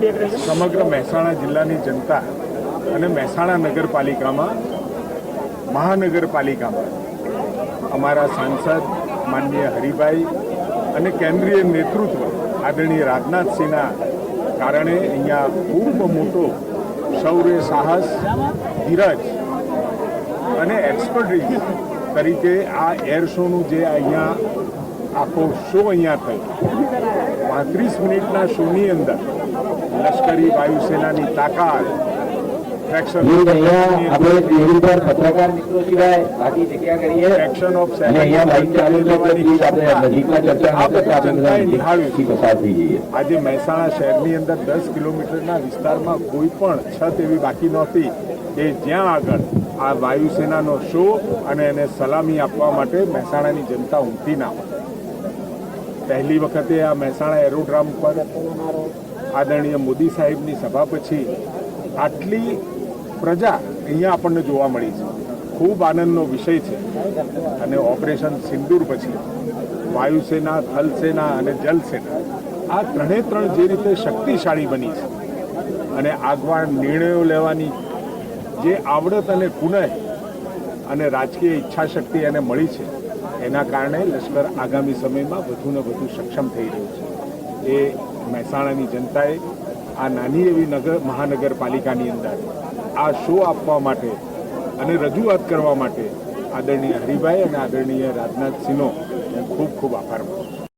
સમગ્ર મહેસાણા જિલ્લાની જનતા અને મહેસાણા નગરપાલિકામાં, મહાનગરપાલિકામાં અમારા સાંસદ માનનીય હરિભાઈ અને કેન્દ્રીય નેતૃત્વ આદરણીય રાજનાથસિંહના કારણે અહીંયા ખૂબ મોટો શૌર્ય સાહસ, ધીરજ અને એક્સપર્ટીઝ તરીકે આ એર શોનું જે અહીંયા આખો શો અહીંયા થયો. પાંત્રીસ મિનિટના શોની અંદર લશ્કરી વાયુસેનાની તાકાત. પત્રકાર મિત્રો સિવાય બાકી જગ્યા કરીએ. એક્શન ઓફ આજે મહેસાણા શહેરની અંદર દસ કિલોમીટરના વિસ્તારમાં કોઈ પણ છત એવી બાકી નહોતી કે જ્યાં આગળ આ વાયુસેનાનો શો અને એને સલામી આપવા માટે મહેસાણાની જનતા ઉમટી ના હોય. પહેલી વખતે આ મહેસાણા એરોડ્રામ પર આદરણીય મોદી સાહેબની સભા પછી આટલી પ્રજા અહીંયા આપણને જોવા મળી છે. ખૂબ આનંદનો વિષય છે. અને ઓપરેશન સિંદૂર પછી વાયુસેના, થલસેના અને જલસેના, આ ત્રણે ત્રણ જે રીતે શક્તિશાળી બની છે અને આગવાન નિર્ણયો લેવાની જે આવડત અને કુનય અને રાજકીય ઈચ્છાશક્તિ એને મળી છે, એના કારણે લશ્કર આગામી સમયમાં વધુને વધુ સક્ષમ થઈ રહ્યું છે. એ મહેસાણાની જનતાએ આ નાની એવી નગર મહાનગરપાલિકાની અંદર આ શો આપવા માટે અને રજૂઆત કરવા માટે આદરણીય હરિભાઈ અને આદરણીય રાજનાથસિંહનો હું ખૂબ ખૂબ આભાર માનું